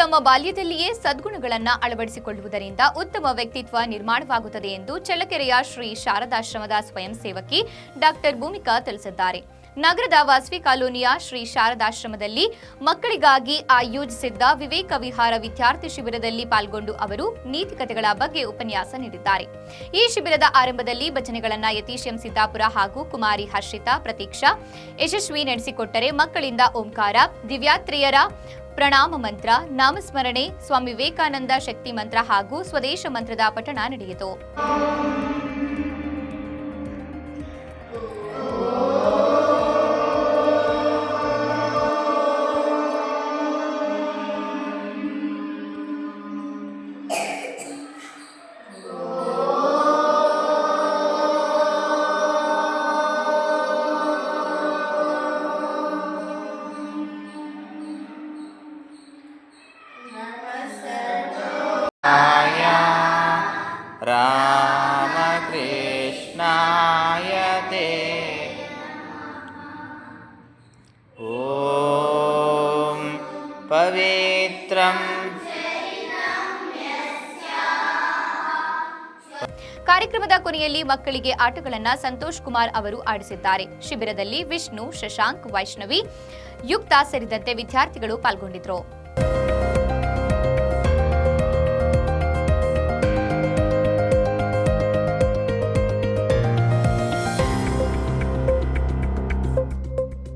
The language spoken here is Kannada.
ಬಾಲ್ಯದಲ್ಲಿಯೇ ಸದ್ಗುಣಗಳನ್ನು ಅಳವಡಿಸಿಕೊಳ್ಳುವುದರಿಂದ ಉತ್ತಮ ವ್ಯಕ್ತಿತ್ವ ನಿರ್ಮಾಣವಾಗುತ್ತದೆ ಎಂದು ಚಳ್ಳಕೆರೆಯ ಶ್ರೀ ಶಾರದಾಶ್ರಮದ ಸ್ವಯಂ ಸೇವಕಿ ಡಾಕ್ಟರ್ ಭೂಮಿಕಾ ತಿಳಿಸಿದ್ದಾರೆ. ನಗರದ ವಾಸವಿ ಕಾಲೋನಿಯ ಶ್ರೀ ಶಾರದಾಶ್ರಮದಲ್ಲಿ ಮಕ್ಕಳಿಗಾಗಿ ಆಯೋಜಿಸಿದ್ದ ವಿವೇಕ ವಿಹಾರ ವಿದ್ಯಾರ್ಥಿ ಶಿಬಿರದಲ್ಲಿ ಪಾಲ್ಗೊಂಡು ಅವರು ನೀತಿಕತೆಗಳ ಬಗ್ಗೆ ಉಪನ್ಯಾಸ ನೀಡಿದ್ದಾರೆ. ಈ ಶಿಬಿರದ ಆರಂಭದಲ್ಲಿ ಭಜನೆಗಳನ್ನು ಯತೀಶ್ ಎಂ ಸಿದ್ದಾಪುರ ಹಾಗೂ ಕುಮಾರಿ ಹರ್ಷಿತಾ ಪ್ರತೀಕ್ಷಾ ಯಶಸ್ವಿ ನಡೆಸಿಕೊಟ್ಟರೆ ಮಕ್ಕಳಿಂದ ಓಂಕಾರ, ದಿವ್ಯಾತ್ರಿಯರ ಪ್ರಣಾಮ ಮಂತ್ರ ನಾಮಸ್ಮರಣೆ ಸ್ವಾಮಿ ವಿವೇಕಾನಂದ ಶಕ್ತಿ ಮಂತ್ರ ಹಾಗೂ ಸ್ವದೇಶ ಮಂತ್ರದ ಪಠಣ ನಡೆಯಿತು. रामकृष्णाय ते ॐ पवित्रम् ಕಾರ್ಯಕ್ರಮದ ಕೊನೆಯಲ್ಲಿ ಮಕ್ಕಳಿಗೆ ಆಟಗಳನ್ನ ಸಂತೋಷ್ ಕುಮಾರ್ ಅವರು ಆಡಿಸಿದ್ದಾರೆ ಶಿಬಿರದಲ್ಲಿ ವಿಷ್ಣು ಶಶಾಂಕ್ ವೈಷ್ಣವಿ ಯುಕ್ತ ಸೇರಿದಂತೆ ವಿದ್ಯಾರ್ಥಿಗಳು ಪಾಲ್ಗೊಂಡಿದ್ರು